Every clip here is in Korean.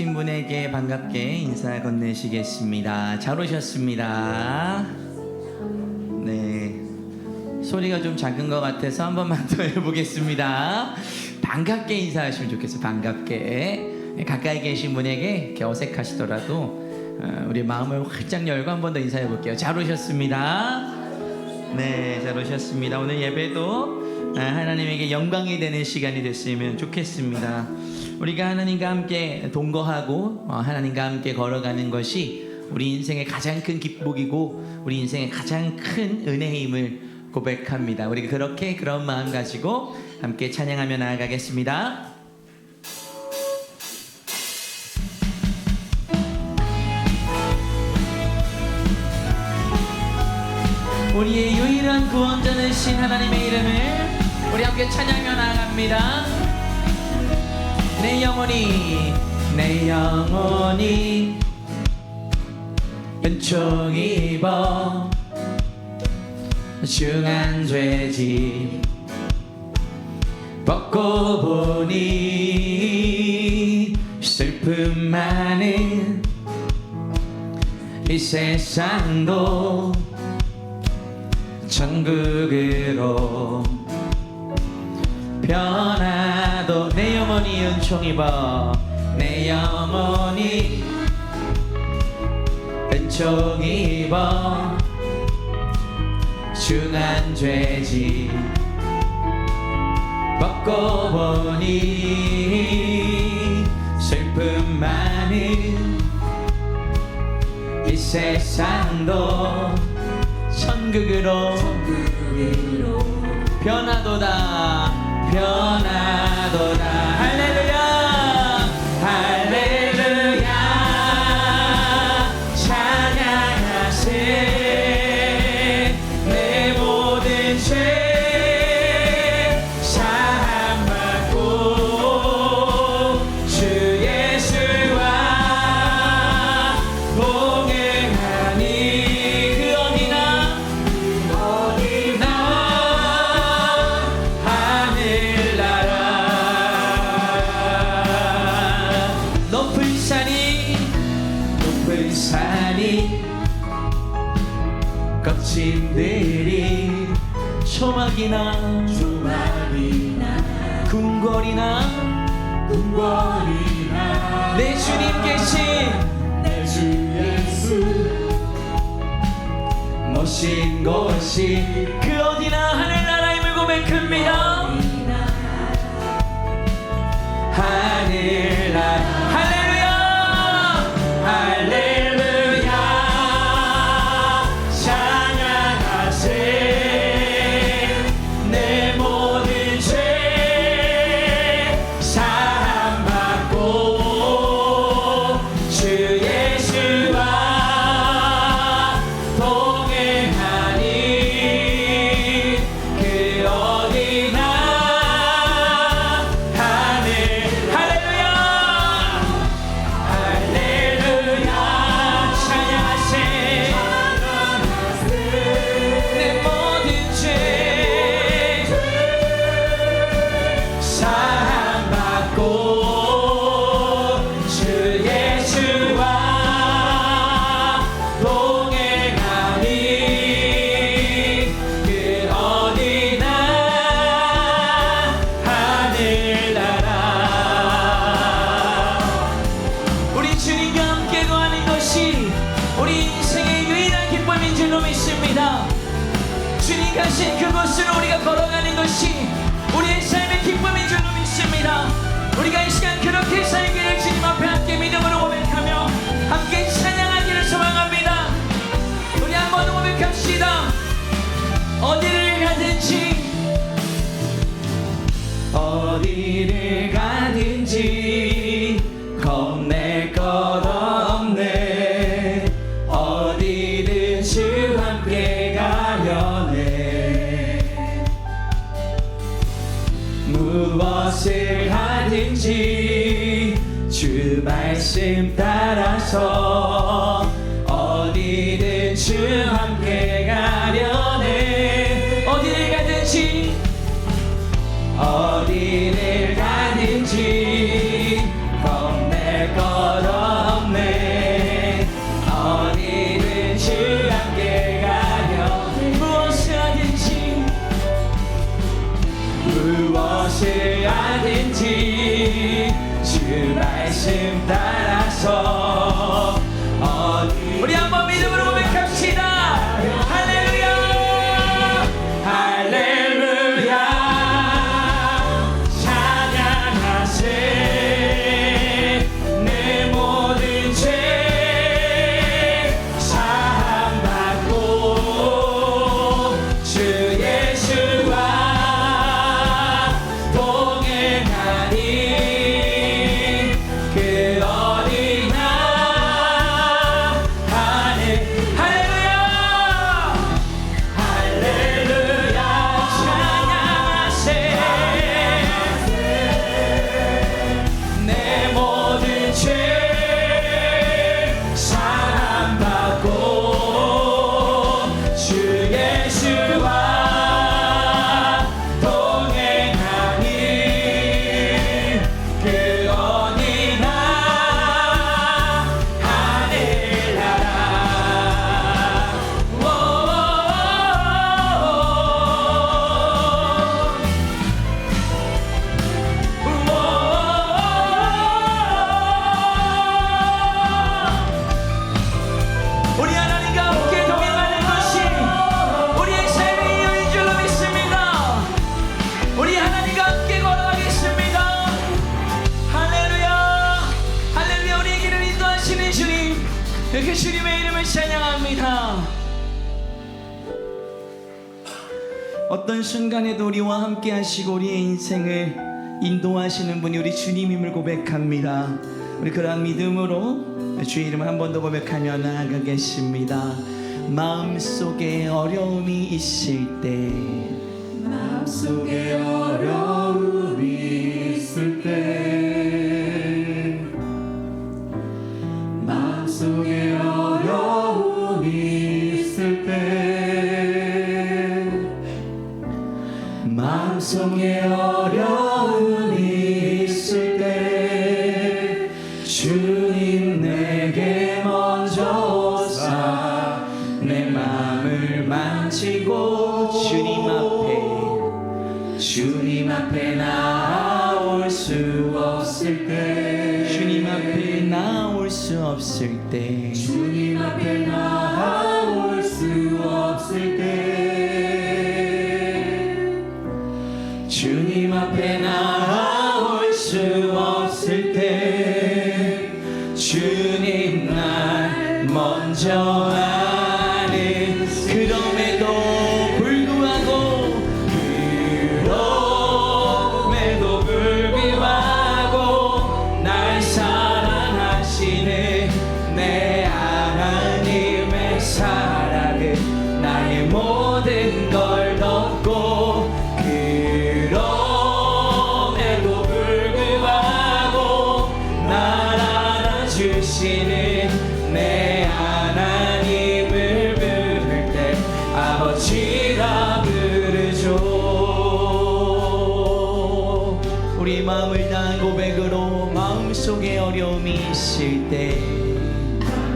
신분에게 반갑게 인사 건네시겠습니다. 잘 오셨습니다. 네. 소리가 좀 작은 것 같아서 한 번만 더 해보겠습니다. 반갑게 인사하시면 좋겠어요. 반갑게. 네, 가까이 계신 분에게 이렇게 어색하시더라도 어, 우리 마음을 활짝 열고 한 번 더 인사해 볼게요. 잘 오셨습니다. 네, 잘 오셨습니다. 오늘 예배도 아, 하나님에게 영광이 되는 시간이 됐으면 좋겠습니다. 우리가 하나님과 함께 동거하고 어, 하나님과 함께 걸어가는 것이 우리 인생의 가장 큰 기복이고 우리 인생의 가장 큰 은혜임을 고백합니다. 우리 그렇게 그런 마음 가지고 함께 찬양하며 나아가겠습니다. 우리의 유일한 구원자는 신 하나님의 이름을 우리 함께 찬양하며 나아갑니다. 내 영혼이 내 영혼이 은총 입어. 중한 죄짐 벗고 보니 슬픔 많은 이 세상도 천국으로 변화도 내 영혼이 은총 입어 내 영혼이 은총 입어 중한 죄지 벗고 보니 슬픔 많은 이 세상도 천국으로 변화도다 변화 초막이나 조막이나 궁궐이나 궁궐이나 내 주님 계신 내 주 예수 모신 곳이 그 어디나 하늘나라임을 고백합니다. 하늘나라 주님 가신 그곳으로 우리가 걸어가는 것이 우리의 삶의 기쁨인 줄로 믿습니다. 우리가 이 시간 그렇게 살기를 주님 앞에 함께 믿음으로 고백하며 함께 찬양하기를 소망합니다. 우리 한번 고백합시다. 어디를 가든지 어디를 가든지 겁낼 것 없네. 어디든 주 어떤 순간에도 우리와 함께 하시고 우리의 인생을 인도하시는 분이 우리 주님임을 고백합니다. 우리 그러한 믿음으로 주의 이름을 한 번 더 고백하며 나아가겠습니다. 마음속에 어려움이 있을 때 마음속에 어려움 마음속에 어려움이 있을 때 주님 내게 먼저 오사 내 마음을 만지고 주님 앞에. 주님 앞에 나올 수 없을 때 주님 앞에 나올 수 없을 때. 주님 앞에 나 우리 마음을 다한 고백으로 마음속에 어려움이 있을 때.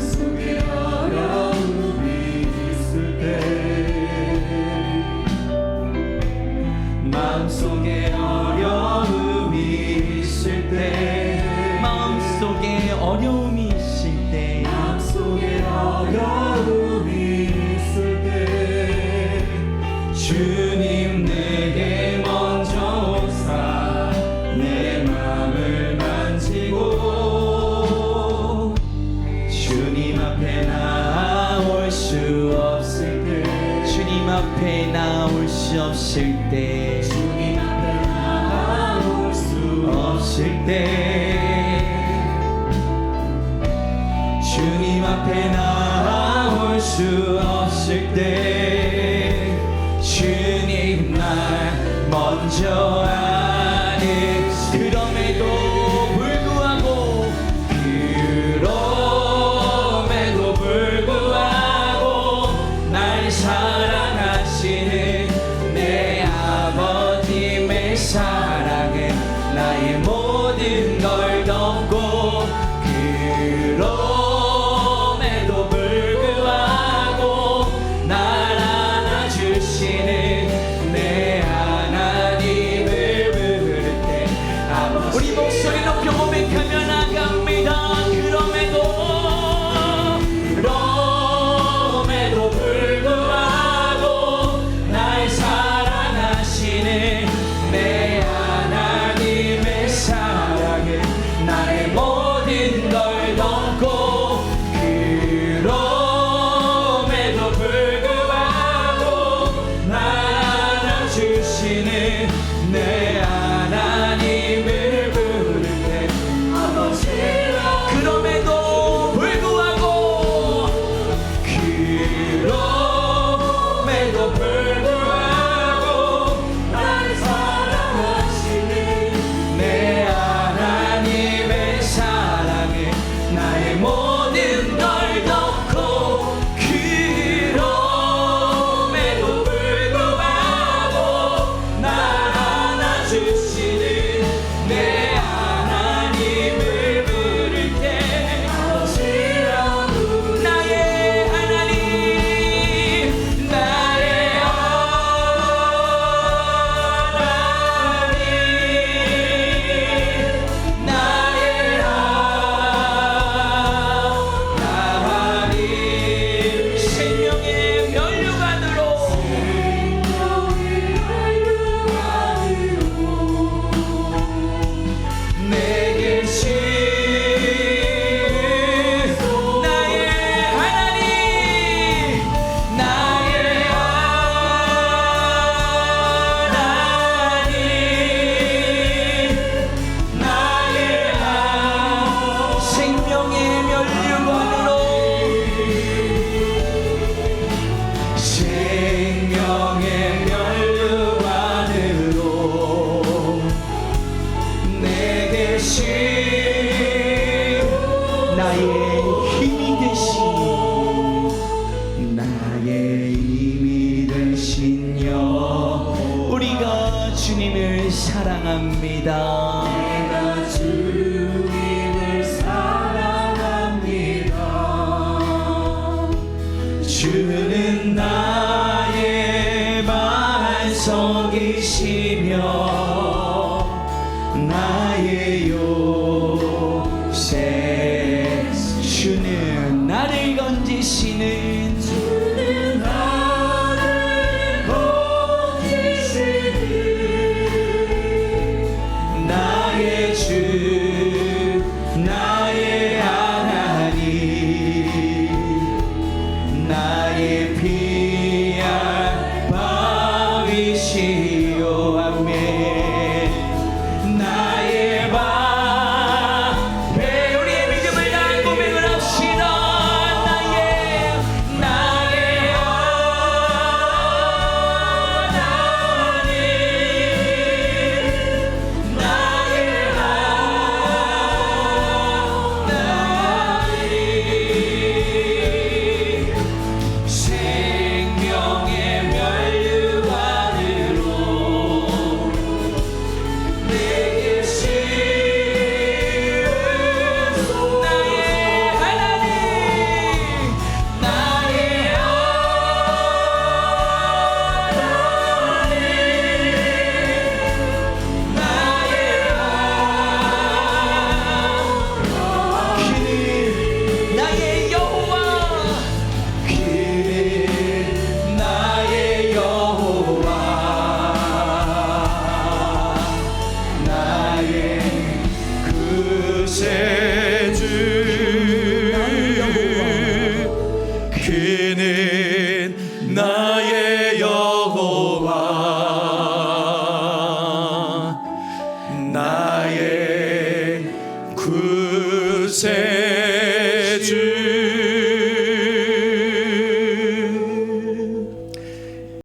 속에 어려움이 있을 때. 마음속에 어려움이 있을 때. 마음속에 어려움이 있을 때. 마음속에 어려움이 있을 때. 주 때 주님 앞에 나올 수 없을 때 주님 날 먼저 아 사랑합니다. 내가 주님을 사랑합니다. 주는 나의 반석이시며 나의 요새 주는 나를 건지시는